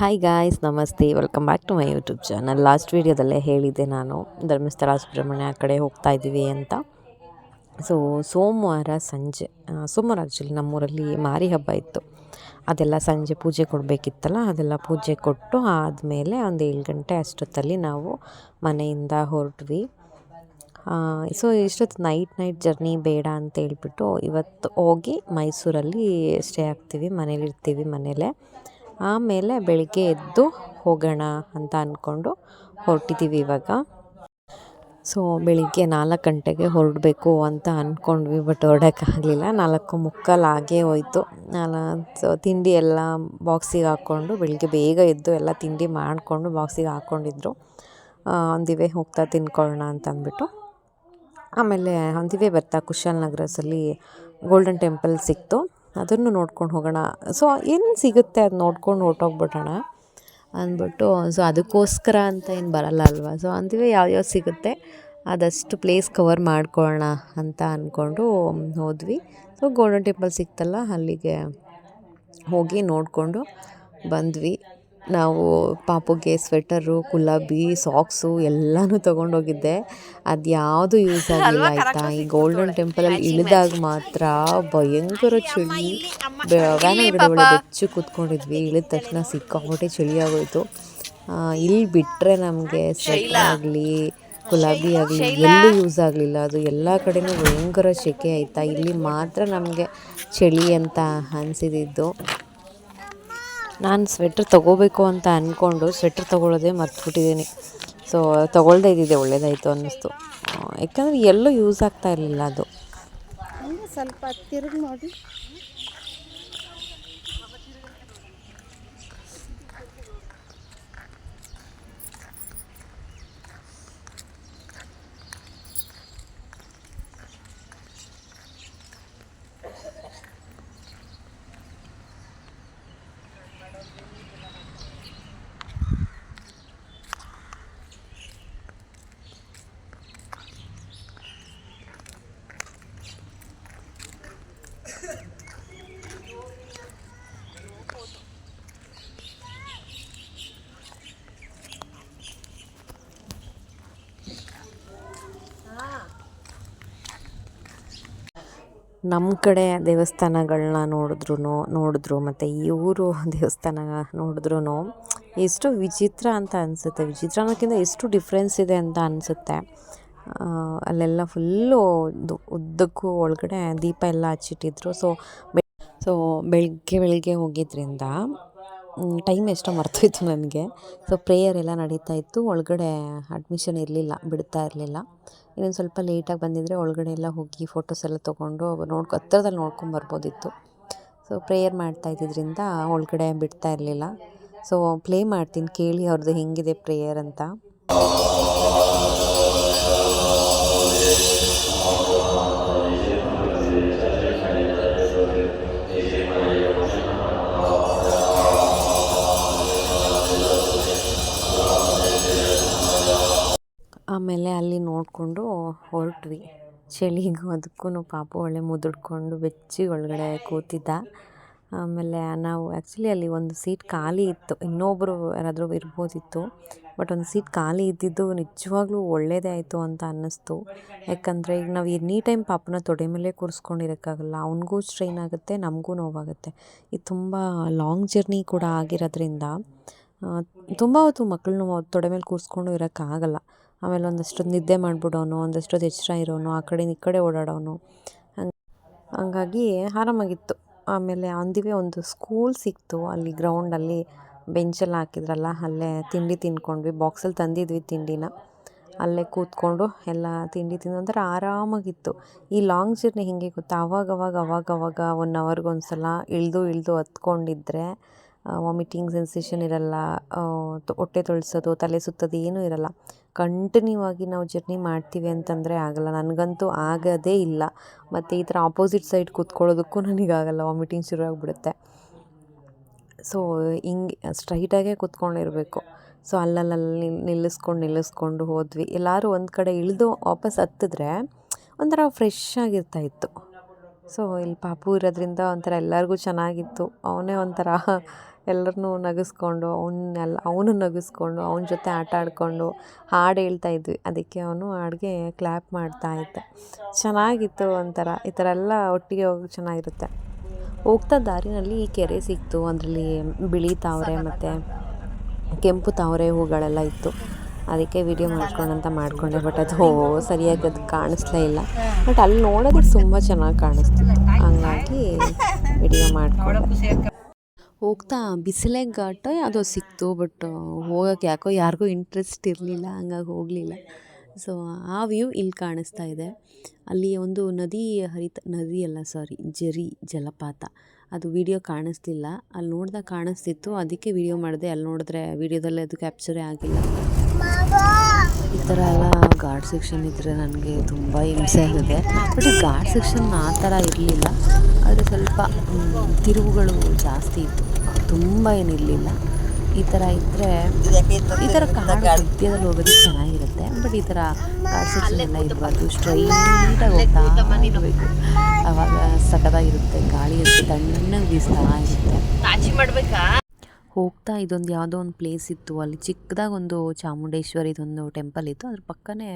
Hi guys ನಮಸ್ತೆ. Welcome back to my YouTube channel last ವೀಡಿಯೋದಲ್ಲೇ ಹೇಳಿದ್ದೆ ನಾನು ಧರ್ಮಸ್ಥಳ ಸುಬ್ರಹ್ಮಣ್ಯ ಆ ಕಡೆ ಹೋಗ್ತಾ ಇದ್ದೀವಿ ಅಂತ. ಸೊ ಸೋಮವಾರ ಸಂಜೆ ಸೋಮವಾರ ಆ್ಯಕ್ಚುಲಿ ನಮ್ಮೂರಲ್ಲಿ ಮಾರಿ ಹಬ್ಬ ಇತ್ತು. ಅದೆಲ್ಲ ಸಂಜೆ ಪೂಜೆ ಕೊಡಬೇಕಿತ್ತಲ್ಲ, ಅದೆಲ್ಲ ಪೂಜೆ ಕೊಟ್ಟು ಆದಮೇಲೆ ಒಂದು ಏಳು ಗಂಟೆ ಅಷ್ಟೊತ್ತಲ್ಲಿ ನಾವು ಮನೆಯಿಂದ ಹೊರಟ್ವಿ. ಸೊ ಇಷ್ಟೊತ್ತು ನೈಟ್ ನೈಟ್ ಜರ್ನಿ ಬೇಡ ಅಂತ ಹೇಳ್ಬಿಟ್ಟು ಇವತ್ತು ಹೋಗಿ ಮೈಸೂರಲ್ಲಿ ಸ್ಟೇ ಆಗ್ತೀವಿ, ಮನೇಲಿರ್ತೀವಿ ಮನೇಲೇ. ಆಮೇಲೆ ಬೆಳಿಗ್ಗೆ ಎದ್ದು ಹೋಗೋಣ ಅಂತ ಅಂದ್ಕೊಂಡು ಹೊರಟಿದ್ದೀವಿ ಇವಾಗ. ಸೊ ಬೆಳಿಗ್ಗೆ ನಾಲ್ಕು ಗಂಟೆಗೆ ಹೊರಡಬೇಕು ಅಂತ ಅಂದ್ಕೊಂಡ್ವಿ ಬಟ್ ಹೊರಡೋಕ್ಕಾಗಲಿಲ್ಲ ನಾಲ್ಕು ಮುಕ್ಕಾಲು ಆಗೇ ಹೋಯಿತು. ನಾನು ಸೊ ತಿಂಡಿ ಎಲ್ಲ ಬಾಕ್ಸಿಗೆ ಹಾಕ್ಕೊಂಡು ಬೆಳಿಗ್ಗೆ ಬೇಗ ಎದ್ದು ಎಲ್ಲ ತಿಂಡಿ ಮಾಡಿಕೊಂಡು ಬಾಕ್ಸಿಗೆ ಹಾಕ್ಕೊಂಡಿದ್ರು. ಒಂದಿವೆ ಹೋಗ್ತಾ ತಿನ್ಕೊಳ್ಳೋಣ ಅಂತ ಅಂದ್ಬಿಟ್ಟು. ಆಮೇಲೆ ಒಂದಿವೆ ಬರ್ತಾ ಕುಶಾಲ್ ನಗರಸಲ್ಲಿ ಗೋಲ್ಡನ್ ಟೆಂಪಲ್ ಸಿಕ್ತು. ಅದನ್ನು ನೋಡ್ಕೊಂಡು ಹೋಗೋಣ. ಸೊ ಏನು ಸಿಗುತ್ತೆ ಅದು ನೋಡ್ಕೊಂಡು ಹೊರ್ಟೋಗ್ಬಿಡೋಣ ಅಂದ್ಬಿಟ್ಟು ಸೊ ಅದಕ್ಕೋಸ್ಕರ ಅಂತ ಏನು ಬರಲ್ಲ ಅಲ್ವಾ? ಸೊ ಅಂದಿವೆ ಯಾವ್ಯಾವ ಸಿಗುತ್ತೆ, ಅದಷ್ಟು ಪ್ಲೇಸ್ ಕವರ್ ಮಾಡ್ಕೊಳ್ಳೋಣ ಅಂತ ಅಂದ್ಕೊಂಡು ಹೋದ್ವಿ. ಸೊ ಗೋಲ್ಡನ್ ಟೆಂಪಲ್ ಸಿಕ್ತಲ್ಲ, ಅಲ್ಲಿಗೆ ಹೋಗಿ ನೋಡಿಕೊಂಡು ಬಂದ್ವಿ. ನಾವು ಪಾಪುಗೆ ಸ್ವೆಟರು ಗುಲಾಬಿ ಸಾಕ್ಸು ಎಲ್ಲನೂ ತೊಗೊಂಡೋಗಿದ್ದೆ. ಅದು ಯಾವುದು ಯೂಸ್ ಆಗಲಿಲ್ಲ ಆಯಿತಾ? ಈ ಗೋಲ್ಡನ್ ಟೆಂಪಲಲ್ಲಿ ಇಳಿದಾಗ ಮಾತ್ರ ಭಯಂಕರ ಚಳಿ. ವ್ಯಾನ್ ಒಳ್ಳೆ ಬೆಚ್ಚು ಕೂತ್ಕೊಂಡಿದ್ವಿ. ಇಳಿದ ತಕ್ಷಣ ಸಿಕ್ಕಾಪಟ್ಟೆ ಚಳಿ ಆಗೋಯ್ತು. ಇಲ್ಲಿ ಬಿಟ್ಟರೆ ನಮಗೆ ಸ್ವೆಟರ್ ಆಗಲಿ ಗುಲಾಬಿ ಆಗಲಿ ಎಲ್ಲೂ ಯೂಸ್ ಆಗಲಿಲ್ಲ. ಅದು ಎಲ್ಲ ಕಡೆನೂ ಭಯಂಕರ ಸೆಕೆ ಆಯಿತಾ. ಇಲ್ಲಿ ಮಾತ್ರ ನಮಗೆ ಚಳಿ ಅಂತ ಅನಿಸಿದ್ದು ನಾನು ಸ್ವೆಟ್ರ್ ತೊಗೋಬೇಕು ಅಂತ ಅಂದ್ಕೊಂಡು ಸ್ವೆಟ್ರ್ ತೊಗೊಳ್ಳೋದೇ ಮರ್ತ್ಬಿಟ್ಟಿದ್ದೀನಿ ಸೊ ತೊಗೊಳ್ದೇ ಇದ್ದಿದ್ದೆ, ಒಳ್ಳೇದಾಯಿತು ಅನ್ನಿಸ್ತು. ಯಾಕಂದರೆ ಎಲ್ಲೂ ಯೂಸ್ ಆಗ್ತಾ ಇರಲಿಲ್ಲ ಅದು. ಸ್ವಲ್ಪ ತಿರುಗಿ ನೋಡಿ. ನಮ್ಮ ಕಡೆ ದೇವಸ್ಥಾನಗಳನ್ನ ನೋಡಿದ್ರು ನೋಡಿದ್ರು ಮತ್ತು ಈ ಊರು ದೇವಸ್ಥಾನ ನೋಡಿದ್ರು ಎಷ್ಟು ವಿಚಿತ್ರ ಅಂತ ಅನಿಸುತ್ತೆ. ವಿಚಿತ್ರ ಅನ್ನೋಕ್ಕಿಂತ ಎಷ್ಟು ಡಿಫ್ರೆನ್ಸ್ ಇದೆ ಅಂತ ಅನಿಸುತ್ತೆ. ಅಲ್ಲೆಲ್ಲ ಫುಲ್ಲು ಉದ್ದಕ್ಕೂ ಒಳಗಡೆ ದೀಪ ಎಲ್ಲ ಹಚ್ಚಿಟ್ಟಿದ್ರು. ಸೊ ಸೊ ಬೆಳಗ್ಗೆ ಬೆಳಗ್ಗೆ ಹೋಗಿದ್ರಿಂದ ಟೈಮ್ ಎಷ್ಟೋ ಮರ್ತೋಯ್ತು ನನಗೆ. ಸೊ ಪ್ರೇಯರ್ ಎಲ್ಲ ನಡೀತಾ ಇತ್ತು. ಒಳಗಡೆ ಅಡ್ಮಿಷನ್ ಇರಲಿಲ್ಲ, ಬಿಡ್ತಾ ಇರಲಿಲ್ಲ. ಇನ್ನೊಂದು ಸ್ವಲ್ಪ ಲೇಟಾಗಿ ಬಂದಿದ್ದರೆ ಒಳಗಡೆ ಎಲ್ಲ ಹೋಗಿ ಫೋಟೋಸ್ ಎಲ್ಲ ತೊಗೊಂಡು ನೋಡ್ಕೊ ಹತ್ತಿರದಲ್ಲಿ ನೋಡ್ಕೊಂಡು ಬರ್ಬೋದಿತ್ತು. ಸೊ ಪ್ರೇಯರ್ ಮಾಡ್ತಾ ಇದ್ದಿದ್ದರಿಂದ ಒಳಗಡೆ ಬಿಡ್ತಾ ಇರಲಿಲ್ಲ. ಸೊ ಪ್ಲೇ ಮಾಡ್ತೀನಿ, ಕೇಳಿ ಅವ್ರದ್ದು ಹೆಂಗಿದೆ ಪ್ರೇಯರ್ ಅಂತ. ಆಮೇಲೆ ಅಲ್ಲಿ ನೋಡಿಕೊಂಡು ಹೊರಟ್ವಿ. ಚಳಿಗೂ ಅದಕ್ಕೂ ಪಾಪು ಒಳ್ಳೆ ಮುದುಡ್ಕೊಂಡು ಬೆಚ್ಚಿ ಒಳಗಡೆ ಕೂತಿದ್ದ. ಆಮೇಲೆ ನಾವು ಆ್ಯಕ್ಚುಲಿ ಅಲ್ಲಿ ಒಂದು ಸೀಟ್ ಖಾಲಿ ಇತ್ತು. ಇನ್ನೊಬ್ಬರು ಯಾರಾದರೂ ಇರ್ಬೋದಿತ್ತು. ಬಟ್ ಒಂದು ಸೀಟ್ ಖಾಲಿ ಇದ್ದಿದ್ದು ನಿಜವಾಗ್ಲೂ ಒಳ್ಳೆಯದೇ ಆಯಿತು ಅಂತ ಅನ್ನಿಸ್ತು. ಯಾಕಂದರೆ ಈಗ ನಾವು ಎನಿ ಟೈಮ್ ಪಾಪನ ತೊಡೆ ಮೇಲೆ ಕೂರಿಸ್ಕೊಂಡಿರೋಕ್ಕಾಗಲ್ಲ. ಅವನಿಗೂ ಸ್ಟ್ರೈನ್ ಆಗುತ್ತೆ, ನಮಗೂ ನೋವಾಗುತ್ತೆ. ಇದು ತುಂಬ ಲಾಂಗ್ ಜರ್ನಿ ಕೂಡ ಆಗಿರೋದ್ರಿಂದ ತುಂಬ ಹೊತ್ತು ಮಕ್ಕಳನ್ನ ತೊಡೆ ಮೇಲೆ ಕೂರಿಸ್ಕೊಂಡು ಇರೋಕ್ಕಾಗಲ್ಲ. ಆಮೇಲೆ ಒಂದಷ್ಟು ನಿದ್ದೆ ಮಾಡಿಬಿಡೋನು ಒಂದಷ್ಟೊತ್ತು ಎಚ್ಚರ ಇರೋನು, ಆ ಕಡೆ, ಈ ಕಡೆ ಓಡಾಡೋನು. ಹಂಗೆ, ಹಂಗಾಗಿ ಆರಾಮಾಗಿತ್ತು. ಆಮೇಲೆ ಅಂದಿವೆ ಒಂದು ಸ್ಕೂಲ್ ಸಿಕ್ತು, ಅಲ್ಲಿ ಗ್ರೌಂಡಲ್ಲಿ ಬೆಂಚೆಲ್ಲ ಹಾಕಿದ್ರಲ್ಲ, ಅಲ್ಲೇ ತಿಂಡಿ ತಿನ್ಕೊಂಡ್ವಿ ಬಾಕ್ಸಲ್ಲಿ ತಂದಿದ್ವಿ ತಿಂಡಿನ. ಅಲ್ಲೇ ಕೂತ್ಕೊಂಡು ಎಲ್ಲ ತಿಂಡಿ ತಿಂದು, ಒಂಥರ ಆರಾಮಾಗಿತ್ತು. ಈ ಲಾಂಗ್ ಜರ್ನಿ ಹೀಗೆ ಗೊತ್ತು ಅವಾಗ ಅವಾಗ ಅವಾಗ ಅವಾಗ ಒನ್ ಅವರ್ಗೆ ಸಲ ಇಳಿದು ಇಳಿದು ಹತ್ಕೊಂಡಿದ್ರೆ ವಾಮಿಟಿಂಗ್ ಸೆನ್ಸೇಷನ್ ಇರಲ್ಲ ಹೊಟ್ಟೆ ತೊಳ್ಸೋದು, ತಲೆ ಸುತ್ತೋದು ಏನೂ ಇರಲ್ಲ. ಕಂಟಿನ್ಯೂ ಆಗಿ ನಾವು ಜರ್ನಿ ಮಾಡ್ತೀವಿ ಅಂತಂದರೆ ಆಗಲ್ಲ. ನನಗಂತೂ ಆಗೋದೇ ಇಲ್ಲ. ಮತ್ತು ಈ ಥರ ಆಪೋಸಿಟ್ ಸೈಡ್ ಕೂತ್ಕೊಳ್ಳೋದಕ್ಕೂ ನನಗಾಗಲ್ಲ ವಾಮಿಟಿಂಗ್ ಶುರು ಆಗಿಬಿಡುತ್ತೆ. ಸೊ ಹಿಂಗೆ ಸ್ಟ್ರೈಟಾಗೇ ಕೂತ್ಕೊಂಡಿರಬೇಕು. ಸೊ ಅಲ್ಲಲ್ಲಲ್ಲಿ ನಿಲ್ಲಿಸ್ಕೊಂಡು ನಿಲ್ಲಿಸ್ಕೊಂಡು ಹೋದ್ವಿ. ಎಲ್ಲರೂ ಒಂದು ಕಡೆ ಇಳಿದು ವಾಪಸ್ ಹತ್ತಿದ್ರೆ ಒಂಥರ ಫ್ರೆಶ್ ಆಗಿರ್ತಾ ಇತ್ತು. ಸೊ, ಇಲ್ಲಿ ಪಾಪು ಇರೋದ್ರಿಂದ ಒಂಥರ ಎಲ್ಲರಿಗೂ ಚೆನ್ನಾಗಿತ್ತು. ಅವನೇ ಒಂಥರ ಎಲ್ಲರನ್ನೂ ನಗಿಸ್ಕೊಂಡು ಅವನ್ನೆಲ್ಲ ಅವನು ನಗಿಸ್ಕೊಂಡು, ಅವನ ಜೊತೆ ಆಟ ಆಡಿಕೊಂಡು ಹಾಡು ಹೇಳ್ತಾ ಇದ್ವಿ. ಅದಕ್ಕೆ ಅವನು ಹಾಡ್ಗೆ ಕ್ಲ್ಯಾಪ್ ಮಾಡ್ತಾ ಇದ್ದ. ಚೆನ್ನಾಗಿತ್ತು ಒಂಥರ. ಈ ಥರ ಎಲ್ಲ ಒಟ್ಟಿಗೆ ಹೋಗಿ ಚೆನ್ನಾಗಿರುತ್ತೆ. ಹೋಗ್ತಾ ದಾರಿನಲ್ಲಿ ಈ ಕೆರೆ ಸಿಕ್ತು. ಅದರಲ್ಲಿ ಬಿಳಿ ತಾವರೆ ಮತ್ತು ಕೆಂಪು ತಾವರೆ ಹೂಗಳೆಲ್ಲ ಇತ್ತು. ಅದಕ್ಕೆ ವಿಡಿಯೋ ಮಾಡ್ಕೊಂಡಂತ ಮಾಡಿಕೊಂಡೆ ಬಟ್ ಅದು ಸರಿಯಾಗಿ ಅದು ಕಾಣಿಸ್ಲೇ ಇಲ್ಲ. ಬಟ್ ಅಲ್ಲಿ ನೋಡೋದಕ್ಕೆ ತುಂಬ ಚೆನ್ನಾಗಿ ಕಾಣಿಸ್ತಿತ್ತು ಹಂಗಾಗಿ ವಿಡಿಯೋ ಮಾಡಿಕೊಂಡೆ. ಹೋಗ್ತಾ ಬಿಸಿಲೇ ಘಾಟ ಯಾವುದೋ ಸಿಕ್ತು ಬಟ್ ಹೋಗೋಕ್ಕೆ ಯಾಕೋ ಯಾರಿಗೂ ಇಂಟ್ರೆಸ್ಟ್ ಇರಲಿಲ್ಲ, ಹಂಗಾಗಿ ಹೋಗಲಿಲ್ಲ. ಸೊ ಆ ವ್ಯೂ ಇಲ್ಲಿ ಕಾಣಿಸ್ತಾ ಇದೆ. ಅಲ್ಲಿ ಒಂದು ನದಿ ಹರಿತ, ನದಿ ಅಲ್ಲ ಸಾರಿ ಜರಿ, ಜಲಪಾತ. ಅದು ವಿಡಿಯೋ ಕಾಣಿಸ್ತಿಲ್ಲ. ಅಲ್ಲಿ ನೋಡಿದಾಗ ಕಾಣಿಸ್ತಿತ್ತು. ಅದಕ್ಕೆ ವಿಡಿಯೋ ಮಾಡಿದೆ. ಅಲ್ಲಿ ನೋಡಿದ್ರೆ ವಿಡಿಯೋದಲ್ಲಿ ಅದು ಕ್ಯಾಪ್ಚರೇ ಆಗಿಲ್ಲ ಈ ಥರ ಎಲ್ಲ ಘಾಟ್ ಸೆಕ್ಷನ್ ಇದ್ದರೆ ನನಗೆ ತುಂಬ ಹಿಂಸೆ ಆಗಿದೆ. ಬಟ್ ಈ ಘಾಟ್ ಸೆಕ್ಷನ್ ಆ ಥರ ಇರಲಿಲ್ಲ. ಆದರೆ ಸ್ವಲ್ಪ ತಿರುವುಗಳು ಜಾಸ್ತಿ ಇತ್ತು. ತುಂಬ ಏನಿರಲಿಲ್ಲ ಈ ಥರ ಇದ್ದರೆ ಈ ಥರ ಕಾಡು ಮಧ್ಯದಲ್ಲಿ ಹೋಗೋದು ಚೆನ್ನಾಗಿರುತ್ತೆ. ಬಟ್ ಈ ಥರ ಘಾಟ್ ಸೆಕ್ಷನ್ ಎಲ್ಲ ಇರಬಾರ್ದು. ಸ್ಟ್ರೈಟಾಗಿ ಹೋಗ್ತಾ ಇರಬೇಕು. ಆವಾಗ ಸಖತ್ತಾಗಿರುತ್ತೆ. ಗಾಳಿ ತಣ್ಣಗೆ ಬೀಸ್ತಾ ಇರುತ್ತೆ. ಹೋಗ್ತಾ ಇದೊಂದು ಯಾವುದೋ ಒಂದು ಪ್ಲೇಸ್ ಇತ್ತು. ಅಲ್ಲಿ ಚಿಕ್ಕದಾಗಿ ಒಂದು ಚಾಮುಂಡೇಶ್ವರಿದೊಂದು ಟೆಂಪಲ್ ಇತ್ತು. ಅದ್ರ ಪಕ್ಕನೇ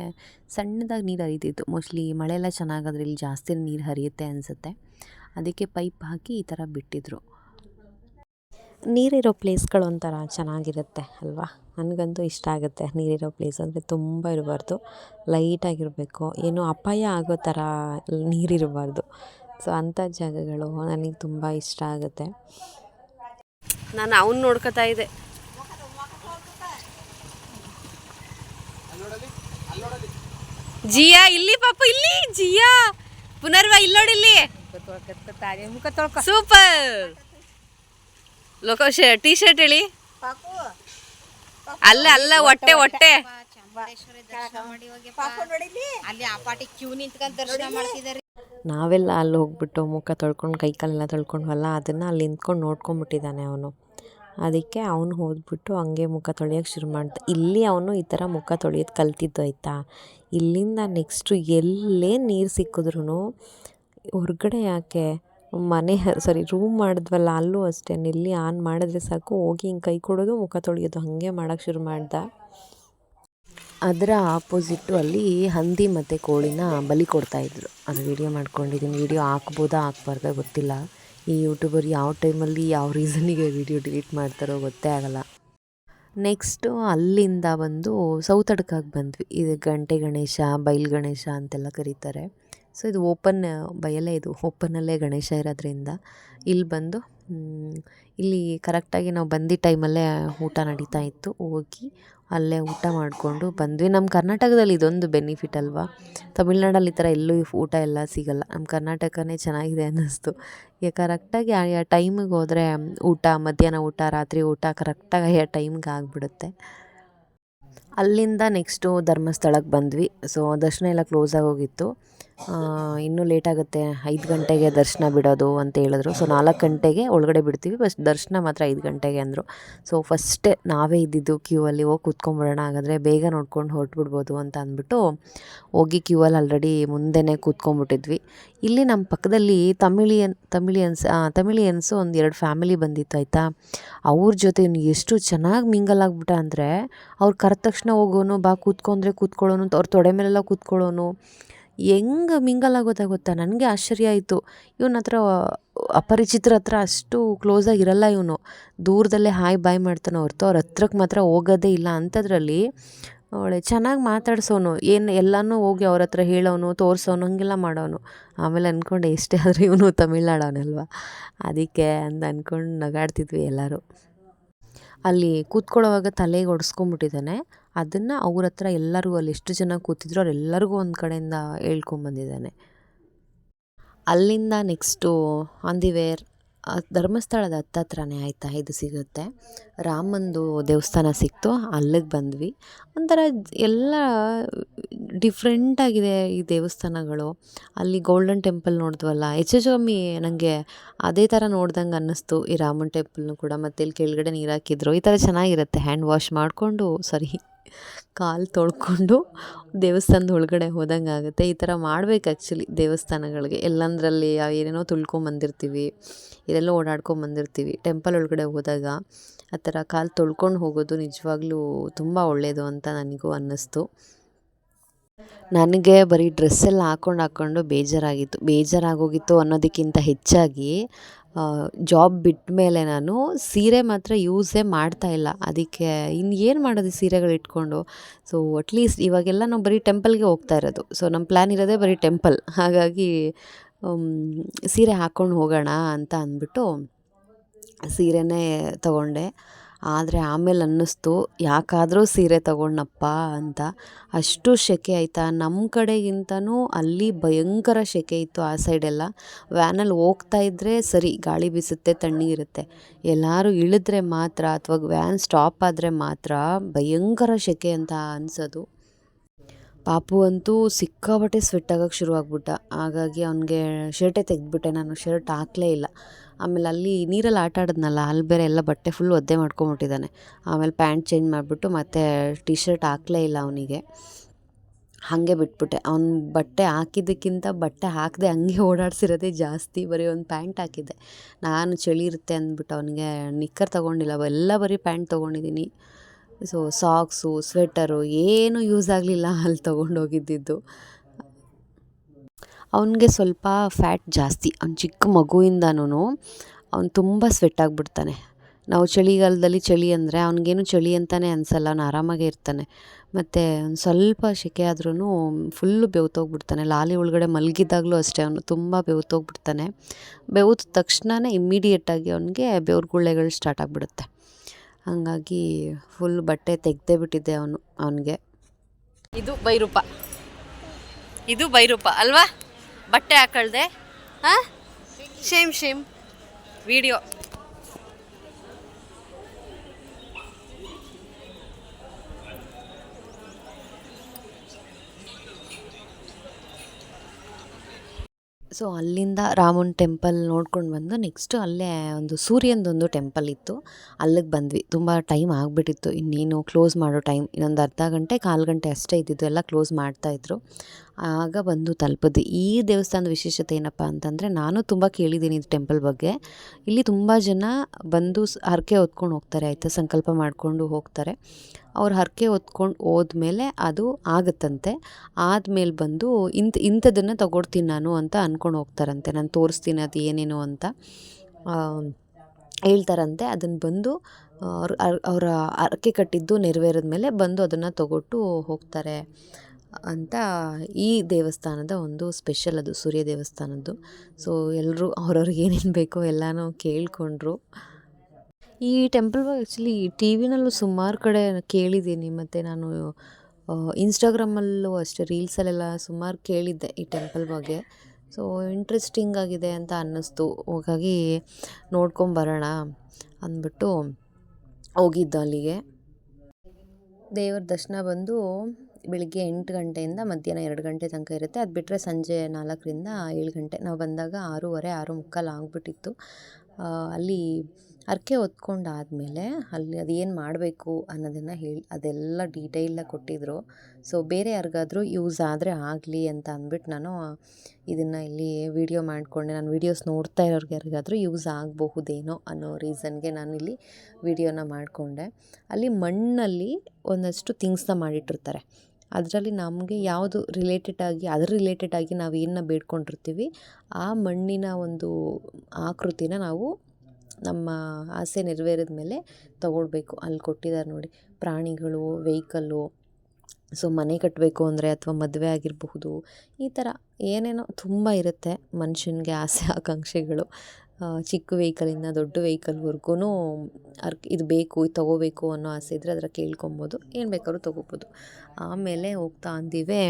ಸಣ್ಣದಾಗಿ ನೀರು ಹರಿತಿತ್ತು. ಮೋಸ್ಟ್ಲಿ ಮಳೆ ಎಲ್ಲ ಚೆನ್ನಾಗಾದ್ರೆ ಇಲ್ಲಿ ಜಾಸ್ತಿ ನೀರು ಹರಿಯುತ್ತೆ ಅನಿಸುತ್ತೆ. ಅದಕ್ಕೆ ಪೈಪ್ ಹಾಕಿ ಈ ಥರ ಬಿಟ್ಟಿದ್ರು. ನೀರಿರೋ ಪ್ಲೇಸ್ಗಳು ಒಂಥರ ಚೆನ್ನಾಗಿರುತ್ತೆ ಅಲ್ವಾ? ನನಗಂತೂ ಇಷ್ಟ ಆಗುತ್ತೆ ನೀರಿರೋ ಪ್ಲೇಸ್ ಅಂದರೆ ತುಂಬ ಇರಬಾರ್ದು. ಲೈಟಾಗಿರಬೇಕು ಏನು ಅಪಾಯ ಆಗೋ ಥರ ನೀರಿರಬಾರ್ದು. ಸೊ ಅಂಥ ಜಾಗಗಳು ನನಗೆ ತುಂಬ ಇಷ್ಟ ಆಗುತ್ತೆ. ನಾನು ಅವನು ನೋಡ್ಕೊತಾ ಇದ್ದೆ. ಜಿಯಾ, ಇಲ್ಲಿ ಪಾಪ, ಇಲ್ಲಿ, ಜಿಯಾ. ಪುನರ್ವ, ಇಲ್ಲಿ ನೋಡಿ, ಇಲ್ಲಿ. ಸೂಪರ್. ಲೋಕೇಶ್ ಟೀ ಶರ್ಟ್ ಹೇಳಿ. ಅಲ್ಲ ಅಲ್ಲ, ಹೊಟ್ಟೆ ಹೊಟ್ಟೆ. ಅಲ್ಲಿ ಆ ಪಾಟಿ ಕ್ಯೂ ನಿಂತ್ಕೊಂಡ್ ದರ್ಶನ ಮಾಡ್ತಿದಾರೆ ನಾವೆಲ್ಲ ಅಲ್ಲಿ ಹೋಗ್ಬಿಟ್ಟು ಮುಖ ತೊಳ್ಕೊಂಡು, ಕೈ ಕಾಲೆಲ್ಲ ತೊಳ್ಕೊಂಡ್ವಲ್ಲ, ಅದನ್ನು ಅಲ್ಲಿ ನಿಂತ್ಕೊಂಡು ನೋಡ್ಕೊಂಬಿಟ್ಟಿದ್ದಾನೆ ಅವನು. ಅದಕ್ಕೆ ಅವನು ಹೋದ್ಬಿಟ್ಟು ಹಂಗೆ ಮುಖ ತೊಳೆಯೋಕೆ ಶುರು ಮಾಡ್ದ. ಇಲ್ಲಿ ಅವನು ಈ ಥರ ಮುಖ ತೊಳೆಯೋದು ಕಲ್ತಿದ್ದು ಆಯಿತಾ? ಇಲ್ಲಿಂದ ನೆಕ್ಸ್ಟು ಎಲ್ಲೇ ನೀರು ಸಿಕ್ಕಿದ್ರು ಹೊರ್ಗಡೆ ಯಾಕೆ? ಮನೆ ಸಾರಿ ರೂಮ್ ಮಾಡಿದ್ವಲ್ಲ, ಅಲ್ಲೂ ಅಷ್ಟೇ. ಇಲ್ಲಿ ಆನ್ ಮಾಡಿದ್ರೆ ಸಾಕು, ಹೋಗಿ ಹಿಂಗೆ ಕೈ ಕೊಡೋದು, ಮುಖ ತೊಳೆಯೋದು, ಹಾಗೆ ಮಾಡೋಕ್ಕೆ ಶುರು ಮಾಡ್ದ. ಅದರ ಆಪೋಸಿಟ್ಟು ಅಲ್ಲಿ ಹಂದಿ ಮತ್ತು ಕೋಳಿನ ಬಲಿ ಕೊಡ್ತಾಯಿದ್ರು ಅದು ವಿಡಿಯೋ ಮಾಡ್ಕೊಂಡಿದ್ದೀನಿ ವಿಡಿಯೋ ಹಾಕ್ಬೋದಾ, ಹಾಕ್ಬಾರ್ದಾ ಗೊತ್ತಿಲ್ಲ. ಈ ಯೂಟ್ಯೂಬರ್ ಯಾವ ಟೈಮಲ್ಲಿ ಯಾವ ರೀಸನಿಗೆ ವಿಡಿಯೋ ಡಿಲೀಟ್ ಮಾಡ್ತಾರೋ ಗೊತ್ತೇ ಆಗಲ್ಲ. ನೆಕ್ಸ್ಟು ಅಲ್ಲಿಂದ ಬಂದು ಸೌತಡ್ಕಾಗಿ ಬಂದ್ವಿ. ಇದು ಗಂಟೆ ಗಣೇಶ, ಬೈಲ್ ಗಣೇಶ ಅಂತೆಲ್ಲ ಕರೀತಾರೆ. ಸೊ ಇದು ಓಪನ್ ಬಯಲೇ ಇದು. ಓಪನಲ್ಲೇ ಗಣೇಶ ಇರೋದ್ರಿಂದ ಇಲ್ಲಿ ಬಂದು ಇಲ್ಲಿ ಕರೆಕ್ಟಾಗಿ ನಾವು ಬಂದಿದ್ದ ಟೈಮಲ್ಲೇ ಊಟ ನಡೀತಾ ಇತ್ತು. ಹೋಗಿ ಅಲ್ಲೇ ಊಟ ಮಾಡಿಕೊಂಡು ಬಂದ್ವಿ. ನಮ್ಮ ಕರ್ನಾಟಕದಲ್ಲಿ ಇದೊಂದು ಬೆನಿಫಿಟ್ ಅಲ್ವಾ? ತಮಿಳ್ನಾಡಲ್ಲಿ ಈ ಥರ ಎಲ್ಲೂ ಊಟ ಎಲ್ಲ ಸಿಗಲ್ಲ. ನಮ್ಮ ಕರ್ನಾಟಕನೇ ಚೆನ್ನಾಗಿದೆ ಅನ್ನಿಸ್ತು. ಈಗ ಕರೆಕ್ಟಾಗಿ ಆ ಟೈಮಿಗೆ ಹೋದರೆ ಊಟ, ಮಧ್ಯಾಹ್ನ ಊಟ, ರಾತ್ರಿ ಊಟ ಕರೆಕ್ಟಾಗಿ ಆ ಟೈಮ್ಗೆ ಆಗಿಬಿಡುತ್ತೆ. ಅಲ್ಲಿಂದ ನೆಕ್ಸ್ಟು ಧರ್ಮಸ್ಥಳಕ್ಕೆ ಬಂದ್ವಿ. ಸೊ ದರ್ಶನ ಎಲ್ಲ ಕ್ಲೋಸ್ ಆಗೋಗಿತ್ತು ಇನ್ನೂ ಲೇಟ್ ಆಗುತ್ತೆ. ಐದು ಗಂಟೆಗೆ ದರ್ಶನ ಬಿಡೋದು ಅಂತ ಹೇಳಿದ್ರು. ಸೊ ನಾಲ್ಕು ಗಂಟೆಗೆ ಒಳಗಡೆ ಬಿಡ್ತೀವಿ. ಬಸ್ ದರ್ಶನ ಮಾತ್ರ ಐದು ಗಂಟೆಗೆ ಅಂದರು. ಸೊ ಫಸ್ಟೇ ನಾವೇ ಇದ್ದಿದ್ದು ಕ್ಯೂ ಅಲ್ಲಿ ಹೋಗಿ ಕೂತ್ಕೊಂಬಿಡೋಣ ಹಾಗಾದರೆ ಬೇಗ ನೋಡ್ಕೊಂಡು ಹೊರಟ್ಬಿಡ್ಬೋದು ಅಂತ ಅಂದ್ಬಿಟ್ಟು ಹೋಗಿ ಕ್ಯೂ ಅಲ್ಲಿ ಆಲ್ರೆಡಿ ಮುಂದೆನೇ ಕೂತ್ಕೊಂಡ್ಬಿಟ್ಟಿದ್ವಿ. ಇಲ್ಲಿ ನಮ್ಮ ಪಕ್ಕದಲ್ಲಿ ತಮಿಳಿಯನ್, ತಮಿಳಿಯನ್ಸ್ ತಮಿಳಿಯನ್ಸ್ ಒಂದು ಎರಡು ಫ್ಯಾಮಿಲಿ ಬಂದಿತ್ತು, ಆಯಿತಾ? ಅವ್ರ ಜೊತೆ ಎಷ್ಟು ಚೆನ್ನಾಗಿ ಮಿಂಗಲ್ ಆಗ್ಬಿಟ್ಟ ಅಂದರೆ ಅವ್ರು ಕರೆದ ತಕ್ಷಣ ಹೋಗೋನು, ಬಾ ಕೂತ್ಕೊಂಡ್ರೆ ಕೂತ್ಕೊಳ್ಳೋನು, ಅವ್ರ ತೊಡೆ ಮೇಲೆಲ್ಲ ಕೂತ್ಕೊಳ್ಳೋನು ಹೆಂಗೆ ಮಿಂಗಲ್ ಆಗೋದ ಗೊತ್ತಾ? ನನಗೆ ಆಶ್ಚರ್ಯ ಆಯಿತು. ಇವನ ಹತ್ರ, ಅಪರಿಚಿತರ ಹತ್ರ ಅಷ್ಟು ಕ್ಲೋಸಾಗಿ ಇರಲ್ಲ ಇವನು. ದೂರದಲ್ಲೇ ಹಾಯ್ ಬಾಯ್ ಮಾಡ್ತಾನೆ. ಹೊರ್ತು ಅವ್ರ ಹತ್ರಕ್ಕೆ ಮಾತ್ರ ಹೋಗೋದೇ ಇಲ್ಲ ಅಂಥದ್ರಲ್ಲಿ ಒಳ್ಳೆ ಚೆನ್ನಾಗಿ ಮಾತಾಡ್ಸೋನು. ಏನು ಎಲ್ಲನೂ ಹೋಗಿ ಅವ್ರ ಹತ್ರ ಹೇಳೋನು, ತೋರಿಸೋನು, ಹಂಗೆಲ್ಲ ಮಾಡೋನು. ಆಮೇಲೆ ಅಂದ್ಕೊಂಡೆ ಎಷ್ಟೇ ಆದರೂ ಇವನು ತಮಿಳ್ನಾಡವನಲ್ವ? ಅದಕ್ಕೆ ಅಂತ ಅಂದ್ಕೊಂಡು ನಗಾಡ್ತಿದ್ವಿ ಎಲ್ಲರೂ. ಅಲ್ಲಿ ಕೂತ್ಕೊಳ್ಳೋವಾಗ ತಲೆಗೆ ಹೊಡೆಸ್ಕೊಂಬಿಟ್ಟಿದ್ದಾನೆ ಅದನ್ನು ಅವ್ರ ಹತ್ರ ಎಲ್ಲರಿಗೂ ಅಲ್ಲಿ ಎಷ್ಟು ಜನ ಕೂತಿದ್ರು ಅವರೆಲ್ಲರಿಗೂ ಒಂದು ಕಡೆಯಿಂದ ಹೇಳ್ಕೊಂಬಂದಿದ್ದಾನೆ ಅಲ್ಲಿಂದ ನೆಕ್ಸ್ಟು ಆನ್ ದಿ ವೇರ್ ಧರ್ಮಸ್ಥಳದ ಹತ್ತತ್ರನೇ ಆಯಿತಾ ಇದು ಸಿಗುತ್ತೆ. ರಾಮಂದು ದೇವಸ್ಥಾನ ಸಿಕ್ತು, ಅಲ್ಲಿಗೆ ಬಂದ್ವಿ. ಒಂಥರ ಎಲ್ಲ ಡಿಫ್ರೆಂಟಾಗಿದೆ ಈ ದೇವಸ್ಥಾನಗಳು. ಅಲ್ಲಿ ಗೋಲ್ಡನ್ ಟೆಂಪಲ್ ನೋಡಿದ್ವಲ್ಲ ಹೆಚ್ಚು ಕಮ್ಮಿ ನನಗೆ ಅದೇ ಥರ ನೋಡ್ದಂಗೆ ಅನ್ನಿಸ್ತು ಈ ರಾಮನ್ ಟೆಂಪಲ್ನು ಕೂಡ, ಮತ್ತು ಇಲ್ಲಿ ಕೆಳಗಡೆ ನೀರು ಹಾಕಿದ್ರು. ಈ ಥರ ಚೆನ್ನಾಗಿರುತ್ತೆ ಹ್ಯಾಂಡ್ ವಾಶ್ ಮಾಡಿಕೊಂಡು ಸಾರಿ. ಕಾಲು ತೊಳ್ಕೊಂಡು ದೇವಸ್ಥಾನದ ಒಳಗಡೆ ಹೋದಂಗೆ ಆಗುತ್ತೆ. ಈ ಥರ ಮಾಡ್ಬೇಕು ಆ್ಯಕ್ಚುಲಿ ದೇವಸ್ಥಾನಗಳಿಗೆ. ಎಲ್ಲಂದ್ರಲ್ಲಿ ಏನೇನೋ ತುಳ್ಕೊಂಬಂದಿರ್ತೀವಿ ಇದೆಲ್ಲ ಓಡಾಡ್ಕೊಂಬಂದಿರ್ತೀವಿ ಟೆಂಪಲ್ ಒಳಗಡೆ ಹೋದಾಗ ಆ ಥರ ಕಾಲು ತೊಳ್ಕೊಂಡು ಹೋಗೋದು ನಿಜವಾಗ್ಲೂ ತುಂಬ ಒಳ್ಳೆಯದು ಅಂತ ನನಗೂ ಅನ್ನಿಸ್ತು. ನನಗೆ ಬರೀ ಡ್ರೆಸ್ಸೆಲ್ಲ ಹಾಕ್ಕೊಂಡು ಹಾಕ್ಕೊಂಡು ಬೇಜಾರಾಗಿತ್ತು. ಬೇಜಾರಾಗೋಗಿತ್ತು ಅನ್ನೋದಕ್ಕಿಂತ ಹೆಚ್ಚಾಗಿ ಜಾಬ್ ಬಿಟ್ಟ ಮೇಲೆ ನಾನು ಸೀರೆ ಮಾತ್ರ ಯೂಸೇ ಮಾಡ್ತಾ ಇಲ್ಲ. ಅದಕ್ಕೆ ಇನ್ನು ಏನು ಮಾಡೋದು ಸೀರೆಗಳು ಇಟ್ಕೊಂಡು? ಸೊ ಅಟ್ಲೀಸ್ಟ್ ಇವಾಗೆಲ್ಲ ನಾವು ಬರೀ ಟೆಂಪಲ್ಗೆ ಹೋಗ್ತಾ ಇರೋದು. ಸೊ ನಮ್ಮ ಪ್ಲ್ಯಾನ್ ಇರೋದೇ ಬರೀ ಟೆಂಪಲ್ ಹಾಗಾಗಿ ಸೀರೆ ಹಾಕ್ಕೊಂಡು ಹೋಗೋಣ ಅಂತ ಅಂದ್ಬಿಟ್ಟು ಸೀರೆನೇ ತಗೊಂಡೆ. ಆದರೆ ಆಮೇಲೆ ಅನ್ನಿಸ್ತು, ಯಾಕಾದರೂ ಸೀರೆ ತಗೊಂಡಪ್ಪ ಅಂತ. ಅಷ್ಟು ಸೆಕೆ ಆಯಿತಾ? ನಮ್ಮ ಕಡೆಗಿಂತನೂ ಅಲ್ಲಿ ಭಯಂಕರ ಸೆಕೆ ಇತ್ತು ಆ ಸೈಡೆಲ್ಲ. ವ್ಯಾನಲ್ಲಿ ಹೋಗ್ತಾ ಇದ್ದರೆ ಸರಿ, ಗಾಳಿ ಬೀಸುತ್ತೆ ತಣ್ಣಗಿರುತ್ತೆ ಎಲ್ಲರೂ ಇಳಿದ್ರೆ ಮಾತ್ರ, ಅಥವಾ ವ್ಯಾನ್ ಸ್ಟಾಪ್ ಆದರೆ ಮಾತ್ರ ಭಯಂಕರ ಸೆಕೆ ಅಂತ ಅನಿಸೋದು. ಪಾಪು ಅಂತೂ ಸಿಕ್ಕಾಬಟ್ಟೆ ಸ್ವೆಟ್ ಆಗೋಕ್ಕೆ ಶುರು ಆಗ್ಬಿಟ್ಟ ಹಾಗಾಗಿ ಅವನಿಗೆ ಶರ್ಟೇ ತೆಗೆದ್ಬಿಟ್ಟೆ ನಾನು. ಶರ್ಟ್ ಹಾಕಲೇ ಇಲ್ಲ. ಆಮೇಲೆ ಅಲ್ಲಿ ನೀರಲ್ಲಿ ಆಟ ಆಡಿದ್ನಲ್ಲ, ಅಲ್ಲಿ ಬೇರೆ ಎಲ್ಲ ಬಟ್ಟೆ ಫುಲ್ ಒದ್ದೆ ಮಾಡ್ಕೊಂಬಿಟ್ಟಿದ್ದಾನೆ. ಆಮೇಲೆ ಪ್ಯಾಂಟ್ ಚೇಂಜ್ ಮಾಡಿಬಿಟ್ಟು ಮತ್ತೆ ಟಿ ಶರ್ಟ್ ಹಾಕಲೇ ಇಲ್ಲ ಅವನಿಗೆ. ಹಾಗೆ ಬಿಟ್ಬಿಟ್ಟೆ. ಅವ್ನು ಬಟ್ಟೆ ಹಾಕಿದ್ದಕ್ಕಿಂತ ಬಟ್ಟೆ ಹಾಕದೆ ಹಂಗೆ ಓಡಾಡ್ಸಿರೋದೇ ಜಾಸ್ತಿ. ಬರೀ ಒಂದು ಪ್ಯಾಂಟ್ ಹಾಕಿದ್ದೆ. ನಾನು ಚಳಿ ಇರುತ್ತೆ ಅಂದ್ಬಿಟ್ಟು ಅವನಿಗೆ ನಿಕ್ಕರ್ ತೊಗೊಂಡಿಲ್ಲ. ಎಲ್ಲ ಬರೀ ಪ್ಯಾಂಟ್ ತೊಗೊಂಡಿದ್ದೀನಿ. ಸೊ ಸಾಕ್ಸು ಸ್ವೆಟರು ಏನೂ ಯೂಸ್ ಆಗಲಿಲ್ಲ ಅಲ್ಲಿ ತೊಗೊಂಡೋಗಿದ್ದಿದ್ದು ಅವನಿಗೆ ಸ್ವಲ್ಪ ಫ್ಯಾಟ್ ಜಾಸ್ತಿ. ಅವ್ನು ಚಿಕ್ಕ ಮಗುವಿಂದನೂ ಅವ್ನು ತುಂಬ ಸ್ವೆಟ್ ಆಗಿಬಿಡ್ತಾನೆ. ನಾವು ಚಳಿಗಾಲದಲ್ಲಿ ಚಳಿ ಅಂದರೆ ಅವ್ನಿಗೇನು ಚಳಿ ಅಂತಲೇ ಅನಿಸಲ್ಲ, ಅವ್ನು ಆರಾಮಾಗೇ ಇರ್ತಾನೆ. ಮತ್ತು ಒಂದು ಸ್ವಲ್ಪ ಸೆಕೆ ಆದ್ರೂ ಫುಲ್ಲು ಬೆವ್ತೋಗ್ಬಿಡ್ತಾನೆ. ಲಾಲಿ ಒಳಗಡೆ ಮಲಗಿದ್ದಾಗಲೂ ಅಷ್ಟೇ, ಅವನು ತುಂಬ ಬೆವ್ತೋಗ್ಬಿಡ್ತಾನೆ. ಬೆವ್ತ ತಕ್ಷಣವೇ ಇಮ್ಮಿಡಿಯೇಟಾಗಿ ಅವನಿಗೆ ಬೆವ್ರ ಗುಳ್ಳೆಗಳು ಸ್ಟಾರ್ಟ್ ಆಗಿಬಿಡುತ್ತೆ. ಹಾಗಾಗಿ ಫುಲ್ ಬಟ್ಟೆ ತೆಗ್ದೇ ಬಿಟ್ಟಿದ್ದೆ ಅವನು, ಅವನಿಗೆ. ಇದು ಬೈರೂಪ. ಇದು ಬೈರೂಪ, ಅಲ್ವಾ? ಬಟ್ಟೆ ಹಾಕಳ್ದೆ, ಹಾಂ? ಶೇಮ್ ಶೇಮ್ ವಿಡಿಯೋ ಸೊ ಅಲ್ಲಿಂದ ರಾಮನ್ ಟೆಂಪಲ್ ನೋಡ್ಕೊಂಡು ಬಂದು ನೆಕ್ಸ್ಟು ಅಲ್ಲೇ ಒಂದು ಸೂರ್ಯನದೊಂದು ಟೆಂಪಲ್ ಇತ್ತು. ಅಲ್ಲಿಗೆ ಬಂದ್ವಿ. ತುಂಬ ಟೈಮ್ ಆಗಿಬಿಟ್ಟಿತ್ತು. ಇನ್ನೇನು ಕ್ಲೋಸ್ ಮಾಡೋ ಟೈಮ್ ಇನ್ನೊಂದು ಅರ್ಧ ಗಂಟೆ, ಕಾಲು ಗಂಟೆ ಅಷ್ಟೇ ಇದ್ದಿದ್ದು. ಎಲ್ಲ ಕ್ಲೋಸ್ ಮಾಡ್ತಾಯಿದ್ರು ಆಗ ಬಂದು ತಲುಪಿದ್ವಿ ಈ ದೇವಸ್ಥಾನದ ವಿಶೇಷತೆ ಏನಪ್ಪ ಅಂತಂದರೆ ನಾನು ತುಂಬ ಕೇಳಿದ್ದೀನಿ ಇದು ಟೆಂಪಲ್ ಬಗ್ಗೆ. ಇಲ್ಲಿ ತುಂಬ ಜನ ಬಂದು ಹರಕೆ ಹೊತ್ಕೊಂಡು ಹೋಗ್ತಾರೆ. ಆಯಿತಾ ಸಂಕಲ್ಪ ಮಾಡಿಕೊಂಡು ಹೋಗ್ತಾರೆ. ಅವ್ರು ಹರಕೆ ಹೊತ್ಕೊಂಡು ಹೋದ್ಮೇಲೆ ಅದು ಆಗುತ್ತಂತೆ. ಆದಮೇಲೆ ಬಂದು ಇಂಥ ಇಂಥದನ್ನು ತಗೊಡ್ತೀನಿ ನಾನು ಅಂತ ಅಂದ್ಕೊಂಡು ಹೋಗ್ತಾರಂತೆ. ನಾನು ತೋರಿಸ್ತೀನಿ ಅದು ಏನೇನು ಅಂತ. ಹೇಳ್ತಾರಂತೆ. ಅದನ್ನು ಬಂದು ಅವ್ರ, ಅವರ ಹರಕೆ ಕಟ್ಟಿದ್ದು ನೆರವೇರಿದ ಮೇಲೆ ಬಂದು ಅದನ್ನು ತಗೊಟ್ಟು ಹೋಗ್ತಾರೆ ಅಂತ ಈ ದೇವಸ್ಥಾನದ ಒಂದು ಸ್ಪೆಷಲ್ ಅದು ಸೂರ್ಯ ದೇವಸ್ಥಾನದ್ದು. ಸೊ ಎಲ್ಲರೂ ಅವ್ರವ್ರಿಗೆ ಏನೇನು ಬೇಕೋ ಎಲ್ಲನೂ ಕೇಳಿಕೊಂಡ್ರು. ಈ ಟೆಂಪಲ್ ಆ್ಯಕ್ಚುಲಿ ಟಿ ವಿನಲ್ಲೂ ಸುಮಾರು ಕಡೆ ಕೇಳಿದ್ದೀನಿ, ಮತ್ತು ನಾನು ಇನ್ಸ್ಟಾಗ್ರಾಮಲ್ಲೂ ಅಷ್ಟೇ ರೀಲ್ಸಲ್ಲೆಲ್ಲ ಸುಮಾರು ಕೇಳಿದ್ದೆ ಈ ಟೆಂಪಲ್ ಬಗ್ಗೆ. ಸೊ ಇಂಟ್ರೆಸ್ಟಿಂಗ್ ಆಗಿದೆ ಅಂತ ಅನ್ನಿಸ್ತು. ಹಾಗಾಗಿ ನೋಡ್ಕೊಂಬರೋಣ ಅಂದ್ಬಿಟ್ಟು ಹೋಗಿದ್ದು ಅಲ್ಲಿಗೆ. ದೇವ್ರ ದರ್ಶನ ಬಂದು ಬೆಳಿಗ್ಗೆ ಎಂಟು ಗಂಟೆಯಿಂದ ಮಧ್ಯಾಹ್ನ ಎರಡು ಗಂಟೆ ತನಕ ಇರುತ್ತೆ. ಅದು ಬಿಟ್ಟರೆ ಸಂಜೆ ನಾಲ್ಕರಿಂದ ಏಳು ಗಂಟೆ. ನಾವು ಬಂದಾಗ ಆರೂವರೆ ಆರು ಮುಕ್ಕಾಲು ಆಗಿಬಿಟ್ಟಿತ್ತು ಅಲ್ಲಿ ಹರಕೆ ಹೊತ್ಕೊಂಡಾದ್ಮೇಲೆ ಅಲ್ಲಿ ಅದೇನು ಮಾಡಬೇಕು ಅನ್ನೋದನ್ನು ಹೇಳಿ, ಅದೆಲ್ಲ ಡೀಟೇಲಾಗಿ ಕೊಟ್ಟಿದ್ದರು ಸೊ ಬೇರೆ ಯಾರಿಗಾದ್ರೂ ಯೂಸ್ ಆದರೆ ಆಗಲಿ ಅಂತ ಅಂದ್ಬಿಟ್ಟು ನಾನು ಇದನ್ನು ಇಲ್ಲಿ ವಿಡಿಯೋ ಮಾಡಿಕೊಂಡೆ. ನಾನು ವೀಡಿಯೋಸ್ ನೋಡ್ತಾ ಇರೋರಿಗೆ ಯಾರಿಗಾದರೂ ಯೂಸ್ ಆಗಬಹುದೇನೋ ಅನ್ನೋ ರೀಸನ್ಗೆ ನಾನಿಲ್ಲಿ ವಿಡಿಯೋನ ಮಾಡಿಕೊಂಡೆ. ಅಲ್ಲಿ ಮಣ್ಣಲ್ಲಿ ಒಂದಷ್ಟು ಥಿಂಗ್ಸ್ನ ಮಾಡಿಟ್ಟಿರ್ತಾರೆ. ಅದರಲ್ಲಿ ನಮಗೆ ಯಾವುದು ರಿಲೇಟೆಡ್ ಆಗಿ, ಅದ್ರ ರಿಲೇಟೆಡ್ ಆಗಿ ನಾವು ಏನನ್ನ ಬೇಡ್ಕೊಂಡಿರ್ತೀವಿ, ಆ ಮಣ್ಣಿನ ಒಂದು ಆಕೃತಿನ ನಾವು ನಮ್ಮ ಆಸೆ ನೆರವೇರಿದ ಮೇಲೆ ತೊಗೊಳ್ಬೇಕು. ಅಲ್ಲಿ ಕೊಟ್ಟಿದ್ದಾರೆ ನೋಡಿ, ಪ್ರಾಣಿಗಳು, ವೆಹಿಕಲ್ಲು. ಸೊ, ಮನೆ ಕಟ್ಟಬೇಕು ಅಂದರೆ ಅಥವಾ ಮದುವೆ ಆಗಿರಬಹುದು, ಈ ಥರ ಏನೇನೋ ತುಂಬ ಇರುತ್ತೆ ಮನುಷ್ಯನಿಗೆ ಆಸೆ, ಆಕಾಂಕ್ಷೆಗಳು. ಚಿಕ್ಕ ವೆಹಿಕಲಿಂದ ದೊಡ್ಡ ವೆಹಿಕಲ್ವರೆಗೂ ಅರ್, ಇದು ಬೇಕು, ಇದು ತೊಗೋಬೇಕು ಅನ್ನೋ ಆಸೆ ಇದ್ದರೆ ಅದರ ಕೇಳ್ಕೊಬೋದು. ಏನು ಬೇಕಾದ್ರೂ ತೊಗೋಬೋದು. ಆಮೇಲೆ ಹೋಗ್ತಾ ಅಂದಿವೆ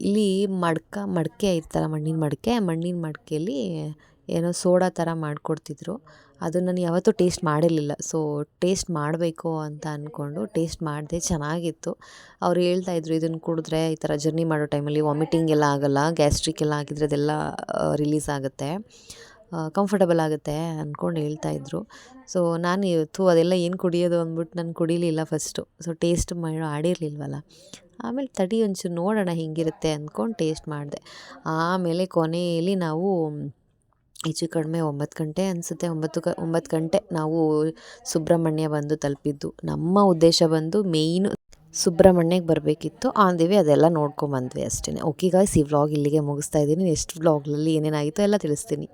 ಇಲ್ಲಿ ಮಡ್ಕ, ಮಡಕೆ ಇರ್ತಾರೆ ಮಣ್ಣಿನ ಮಡಿಕೆ, ಮಣ್ಣಿನ ಮಡಿಕೆಯಲ್ಲಿ ಏನೋ ಸೋಡಾ ಥರ ಮಾಡಿಕೊಡ್ತಿದ್ರು. ಅದು ನಾನು ಯಾವತ್ತೂ ಟೇಸ್ಟ್ ಮಾಡಿರಲಿಲ್ಲ. ಸೊ ಟೇಸ್ಟ್ ಮಾಡಬೇಕು ಅಂತ ಅಂದ್ಕೊಂಡು ಟೇಸ್ಟ್ ಮಾಡಿದೆ ಚೆನ್ನಾಗಿತ್ತು. ಅವ್ರು ಹೇಳ್ತಾ ಇದ್ರು, ಇದನ್ನು ಕುಡಿದ್ರೆ ಈ ಥರ ಜರ್ನಿ ಮಾಡೋ ಟೈಮಲ್ಲಿ ವಾಮಿಟಿಂಗ್ ಎಲ್ಲ ಆಗೋಲ್ಲ, ಗ್ಯಾಸ್ಟ್ರಿಕ್ ಎಲ್ಲ ಆಗಿದ್ರೆ ಅದೆಲ್ಲ ರಿಲೀಸ್ ಆಗುತ್ತೆ ಕಂಫರ್ಟಬಲ್ ಆಗುತ್ತೆ ಅಂದ್ಕೊಂಡು ಹೇಳ್ತಾಯಿದ್ರು ಸೊ ನಾನು ಇವತ್ತು ಅದೆಲ್ಲ ಏನು ಕುಡಿಯೋದು ಅಂದ್ಬಿಟ್ಟು ನಾನು ಕುಡಿಲಿಲ್ಲ ಫಸ್ಟು ಸೊ ಟೇಸ್ಟ್ ಮಾಡೋ, ಆಡಿರಲಿಲ್ವಲ್ಲ. ಆಮೇಲೆ ತಡಿ ಒಂಚೂರು ನೋಡೋಣ ಹೇಗಿರುತ್ತೆ ಅಂದ್ಕೊಂಡು ಟೇಸ್ಟ್ ಮಾಡಿದೆ. ಆಮೇಲೆ ಕೊನೆಯಲ್ಲಿ ನಾವು ಹೆಚ್ಚು ಕಡಿಮೆ ಒಂಬತ್ತು ಗಂಟೆ ಅನಿಸುತ್ತೆ. ಒಂಬತ್ತು ಗ, ಒಂಬತ್ತು ಗಂಟೆ ನಾವು ಸುಬ್ರಹ್ಮಣ್ಯ ಬಂದು ತಲುಪಿದ್ದು. ನಮ್ಮ ಉದ್ದೇಶ ಬಂದು ಮೇಯ್ನು ಸುಬ್ರಹ್ಮಣ್ಯಕ್ಕೆ ಬರಬೇಕಿತ್ತು. ಆನ್ ದಿ ಅದೆಲ್ಲ ನೋಡ್ಕೊಂಬಂದ್ವಿ ಅಷ್ಟೇ ಓಕೆ ಗಾಯ್ಸ್ ಈ ವ್ಲಾಗ್ ಇಲ್ಲಿಗೆ ಮುಗಿಸ್ತಾ ಇದ್ದೀನಿ. ನೆಕ್ಸ್ಟ್ ವ್ಲಾಗ್ನಲ್ಲಿ ಏನೇನಾಗಿತ್ತು ಎಲ್ಲ ತಿಳಿಸ್ತೀನಿ.